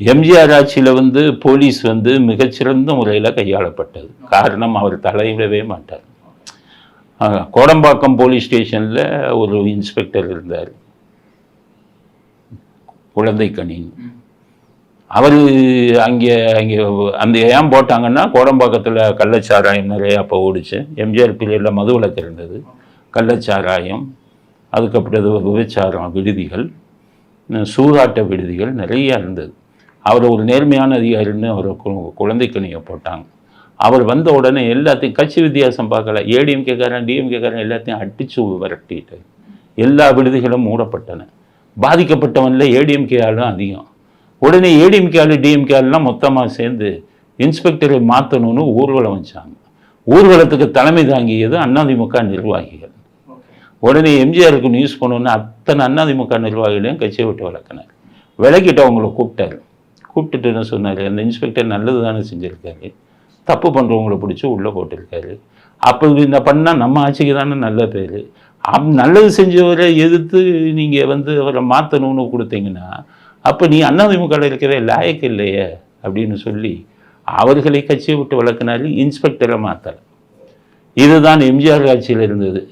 எம்ஜிஆர் ஆட்சியில் வந்து போலீஸ் வந்து மிகச்சிறந்த முறையில் கையாளப்பட்டது. காரணம் அவர் தலையிடவே மாட்டார். கோடம்பாக்கம் போலீஸ் ஸ்டேஷனில் ஒரு இன்ஸ்பெக்டர் இருந்தார். குழந்தை கணின் அவர் அங்கே அங்கே அந்த ஏன் போட்டாங்கன்னா கோடம்பாக்கத்தில் கள்ளச்சாராயம் நிறையா அப்போ ஓடிச்சு. எம்ஜிஆர் பீரியடில் மதுவிலக்கு இருந்தது. கள்ளச்சாராயம் அதுக்கப்புறம் விபச்சாரம் விடுதிகள் சூதாட்ட விடுதிகள் நிறைய இருந்தது. அவர் ஒரு நேர்மையான அதிகாரின்னு அவர் கு- நீங்கள் போட்டாங்க. அவர் வந்த உடனே எல்லாத்தையும் கட்சி வித்தியாசம் பார்க்கல. ஏடிஎம்கேக்காரன் டிஎம்கேக்காரன் எல்லாத்தையும் அடித்து விரட்டிட்டு எல்லா விடுதிகளும் மூடப்பட்டன. பாதிக்கப்பட்டவனில் ஏடிஎம்கே ஆளும் அதிகம். உடனே ஏடிஎம்கே ஆளு டிஎம்கே ஆளுலாம் மொத்தமாக சேர்ந்து இன்ஸ்பெக்டரை மாற்றணும்னு ஊர்வலம் வச்சாங்க. ஊர்வலத்துக்கு தலைமை தாங்கியது அதிமுக நிர்வாகிகள். உடனே எம்ஜிஆருக்கு நியூஸ் பண்ணோன்னு அத்தனை அதிமுக நிர்வாகிகளையும் கட்சியை விட்டு விளக்கினார் விளக்கிட்டு அவங்கள கூப்பிட்டாரு. கூப்பிட்டுட்டு என்ன சொன்னார். அந்த இன்ஸ்பெக்டர் நல்லது தானே செஞ்சுருக்காரு. தப்பு பண்ணுறவங்கள பிடிச்சி உள்ளே போட்டிருக்காரு. அப்போ இந்த பண்ணால் நம்ம ஆட்சிக்கு தானே நல்ல பேர். அப் நல்லது செஞ்சவரை எதிர்த்து நீங்கள் வந்து அவரை மாற்றணும்னு கொடுத்தீங்கன்னா அப்போ நீ அதிமுகவில் இருக்கிற லாயக்கு இல்லையே அப்படின்னு சொல்லி அவர்களை கட்சியை விட்டு வளர்க்கினாலும் இன்ஸ்பெக்டரை மாற்றலை இதுதான் எம்ஜிஆர் ஆட்சியில் இருந்தது.